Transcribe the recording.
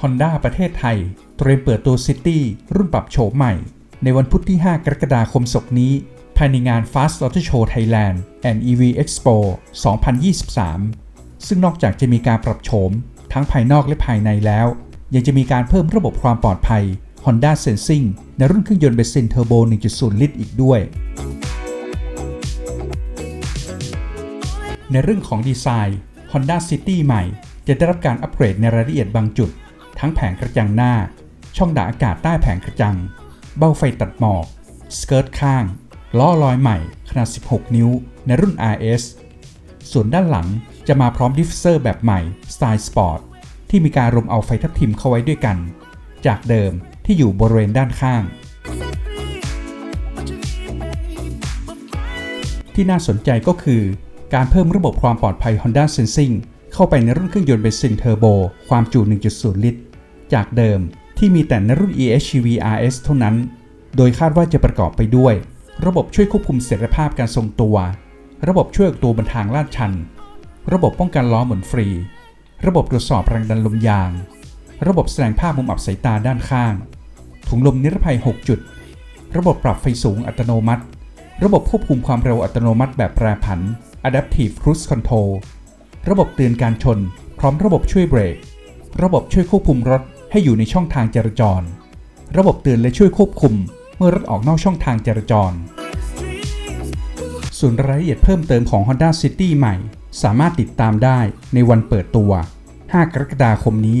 Honda ประเทศไทย เตรียมเปิดตัว City รุ่นปรับโฉมใหม่ ในวันพุธที่ 5 กรกฎาคมศกนี้ ภายในงาน Fast Auto Show Thailand and EV Expo 2023 ซึ่งนอกจากจะมีการปรับโฉมทั้งภายนอกและภายในแล้ว ยังจะมีการเพิ่มระบบความปลอดภัย Honda Sensing ในรุ่นเครื่องยนต์เบนซินเทอร์โบ 1.0 ลิตรอีกด้วย ในเรื่องของดีไซน์ Honda City ใหม่ จะได้รับการอัปเกรดในรายละเอียดบางจุด ทั้งแผงกระจังหน้า ช่องดักอากาศใต้แผงกระจัง เบ้าไฟตัดหมอก สเกิร์ตข้าง ล้อลอยใหม่ขนาด 16 นิ้ว ในรุ่น RS ส่วนด้านหลังจะมาพร้อมดิฟเซอร์แบบใหม่สไตล์สปอร์ตที่มีการรวมเอาไฟทับทิมเข้าไว้ด้วยกัน จากเดิมที่อยู่บริเวณด้านข้าง ที่น่าสนใจก็คือ การเพิ่มระบบความปลอดภัย Honda Sensing เข้าไปในรุ่นเครื่องยนต์เบนซินเทอร์โบ ความจุ 1.0 ลิตร จากเดิมที่มีแต่ในรุ่น EHEV RS เท่านั้น โดยคาดว่าจะประกอบไปด้วย ระบบช่วยควบคุมเสถียรภาพการทรงตัว ระบบช่วยออกตัวบนทางลาดชัน ระบบป้องกันล้อหมุนฟรี ระบบตรวจสอบแรงดันลมยาง ระบบแสดงภาพมุมอับสายตาด้านข้าง ถุงลมนิรภัย 6 จุด ระบบปรับไฟสูงอัตโนมัติ ระบบควบคุมความเร็วอัตโนมัติแบบแปรผัน Adaptive Cruise Control ระบบเตือนการชน พร้อมระบบช่วยเบรก ระบบช่วยควบคุมรถ ให้อยู่ในช่องทางจราจร ระบบเตือนและช่วยควบคุม เมื่อรถออกนอกช่องทางจราจร ส่วนรายละเอียดเพิ่มเติมของ Honda City ใหม่ สามารถติดตามได้ในวันเปิดตัว 5 กรกฎาคมนี้